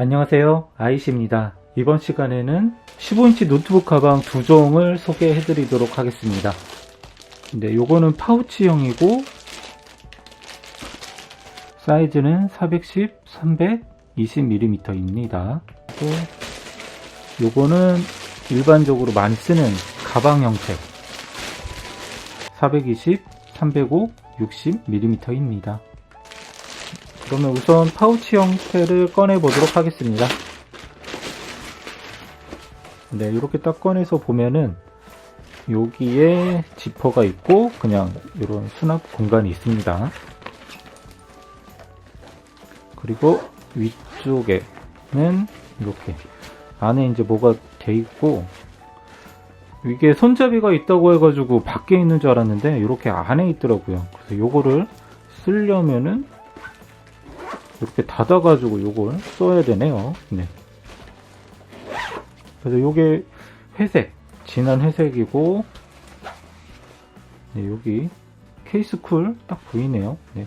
안녕하세요. 아이시입니다. 이번 시간에는 15인치 노트북 가방 두 종을 소개해 드리도록 하겠습니다. 네, 요거는 파우치형이고 사이즈는 410, 320mm입니다. 또 요거는 일반적으로 많이 쓰는 가방 형태 420, 305, 60mm입니다. 그러면 우선 파우치 형태를 꺼내 보도록 하겠습니다. 네, 이렇게 딱 꺼내서 보면은 여기에 지퍼가 있고 그냥 이런 수납 공간이 있습니다. 그리고 위쪽에는 이렇게 안에 이제 뭐가 돼 있고 이게 손잡이가 있다고 해가지고 밖에 있는 줄 알았는데 이렇게 안에 있더라고요. 그래서 요거를 쓰려면은 이렇게 닫아가지고 요걸 써야 되네요. 네. 그래서 요게 회색, 진한 회색이고, 네, 여기 케이스 쿨 딱 보이네요. 네.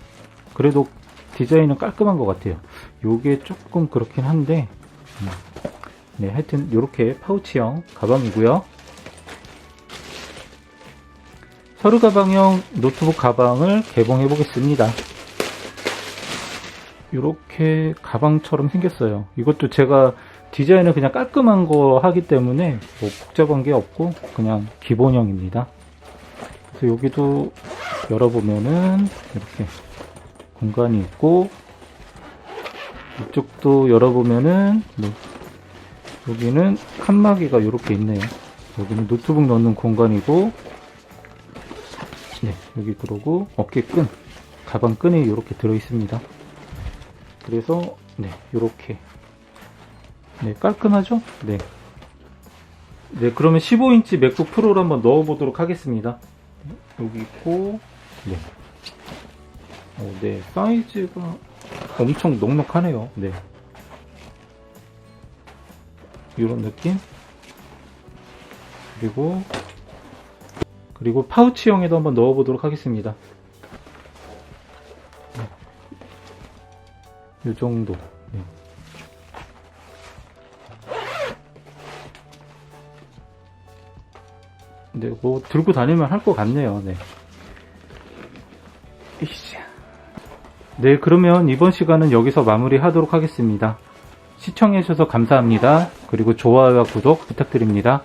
그래도 디자인은 깔끔한 것 같아요. 요게 조금 그렇긴 한데, 음. 네, 하여튼 요렇게 파우치형 가방이고요. 서류 가방형 노트북 가방을 개봉해 보겠습니다. 이렇게 가방처럼 생겼어요. 이것도 제가 디자인을 그냥 깔끔한 거 하기 때문에 뭐 복잡한 게 없고 그냥 기본형입니다. 그래서 여기도 열어보면은 이렇게 공간이 있고 이쪽도 열어보면은 뭐 여기는 칸막이가 이렇게 있네요. 여기는 노트북 넣는 공간이고 네 여기 그러고 어깨끈 가방 끈이 이렇게 들어 있습니다. 그래서 네 이렇게 네 깔끔하죠? 네. 네 그러면 15인치 맥북 프로를 한번 넣어 보도록 하겠습니다. 여기 있고 네. 어, 네 사이즈가 엄청 넉넉하네요. 네. 이런 느낌 그리고 그리고 파우치형에도 한번 넣어 보도록 하겠습니다. 이 정도. 네. 네, 뭐 들고 다니면 할 것 같네요. 네. 네, 그러면 이번 시간은 여기서 마무리하도록 하겠습니다. 시청해주셔서 감사합니다. 그리고 좋아요와 구독 부탁드립니다.